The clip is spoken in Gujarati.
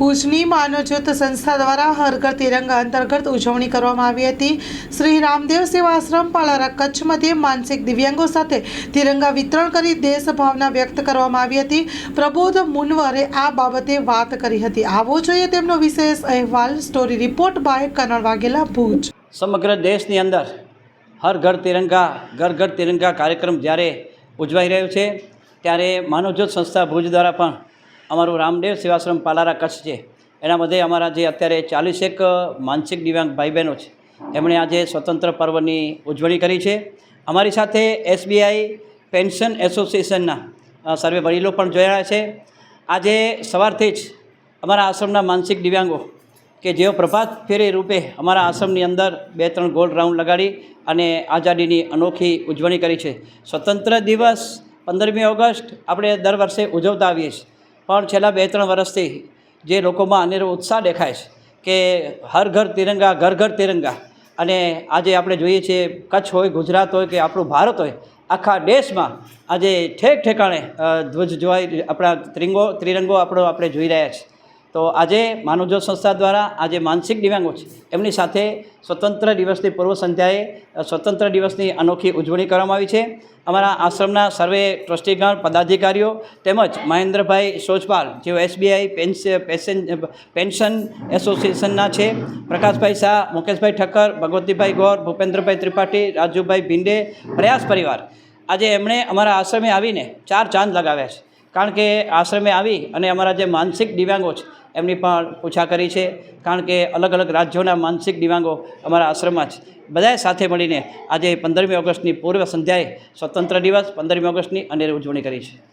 ભુજની માનવજ્યોત સંસ્થા દ્વારા હર ઘર તિરંગા અંતર્ગત ઉજવણી કરવામાં આવી હતી. શ્રી રામદેવ સેવાશ્રમ પાલારા કચ્છ મધ્યે માનસિક દિવ્યાંગો સાથે તિરંગા વિતરણ કરી દેશ ભાવના વ્યક્ત કરવામાં આવી હતી. પ્રબોધ મુનવરે આ બાબતે વાત કરી હતી. આવો જોઈએ તેમનો વિશેષ અહેવાલ. Story report by Kanad Vaghela Bhuj. સમગ્ર દેશની અંદર હર ઘર તિરંગા ઘર ઘર તિરંગા કાર્યક્રમ જ્યારે ઉજવાઈ રહ્યો છે, ત્યારે માનવજ્યોત સંસ્થા ભુજ દ્વારા પણ અમારું રામદેવ સેવાશ્રમ પાલારા કચ્છ છે. એના બધે અમારા જે અત્યારે ચાલીસેક માનસિક દિવ્યાંગ ભાઈ બહેનો છે. એમણે આજે સ્વતંત્ર પર્વની ઉજવણી કરી છે. અમારી સાથે એસબીઆઈ પેન્શન એસોસિએશનના સર્વે વડીલો પણ જોડાયા છે. આજે સવારથી જ અમારા આશ્રમના માનસિક દિવ્યાંગો કે જેઓ પ્રભાત ફેરી રૂપે અમારા આશ્રમની અંદર બે ત્રણ ગોલ્ડ રાઉન્ડ લગાડી અને આઝાદીની અનોખી ઉજવણી કરી છે. સ્વતંત્ર દિવસ પંદરમી ઓગસ્ટ આપણે દર વર્ષે ઉજવતા આવીએ છીએ. પણ છેલ્લા બે ત્રણ વર્ષથી જે લોકોમાં અનેરો ઉત્સાહ દેખાય છે કે હર ઘર તિરંગા, ઘર ઘર તિરંગા. અને આજે આપણે જોઈએ છીએ કચ્છ હોય, ગુજરાત હોય કે આપણું ભારત હોય, આખા દેશમાં આજે ઠેક ઠેકાણે ધ્વજ જોવાય, આપણા ત્રિંગો, ત્રિરંગો આપણો આપણે જોઈ રહ્યા છીએ તો આજે માનવજ્યોત સંસ્થા દ્વારા આજે માનસિક દિવ્યાંગો છે, એમની સાથે સ્વતંત્ર દિવસની પૂર્વ સંધ્યાએ સ્વતંત્ર દિવસની અનોખી ઉજવણી કરવામાં આવી છે. અમારા આશ્રમના સર્વે ટ્રસ્ટીગણ, પદાધિકારીઓ તેમજ મહેન્દ્રભાઈ સોજપાલ, જેઓ એસબીઆઈ પેન્શન પેન્શન એસોસિએશનના છે, પ્રકાશભાઈ શાહ, મુકેશભાઈ ઠક્કર, ભગવતીભાઈ ગૌર, ભૂપેન્દ્રભાઈ ત્રિપાઠી, રાજુભાઈ ભીંડે, પ્રયાસ પરિવાર. આજે એમણે અમારા આશ્રમે આવીને ચાર ચાંદ લગાવ્યા છે. કારણ કે આશ્રમે આવી અને અમારા જે માનસિક દિવ્યાંગો છે એમની પણ પૂછા કરી છે. કારણ કે અલગ અલગ રાજ્યોના માનસિક દિવ્યાંગો અમારા આશ્રમમાં જ બધાએ સાથે મળીને આજે પંદરમી ઓગસ્ટની પૂર્વ સંધ્યાએ સ્વતંત્ર દિવસ, પંદરમી ઓગસ્ટની અને ઉજવણી કરી છે.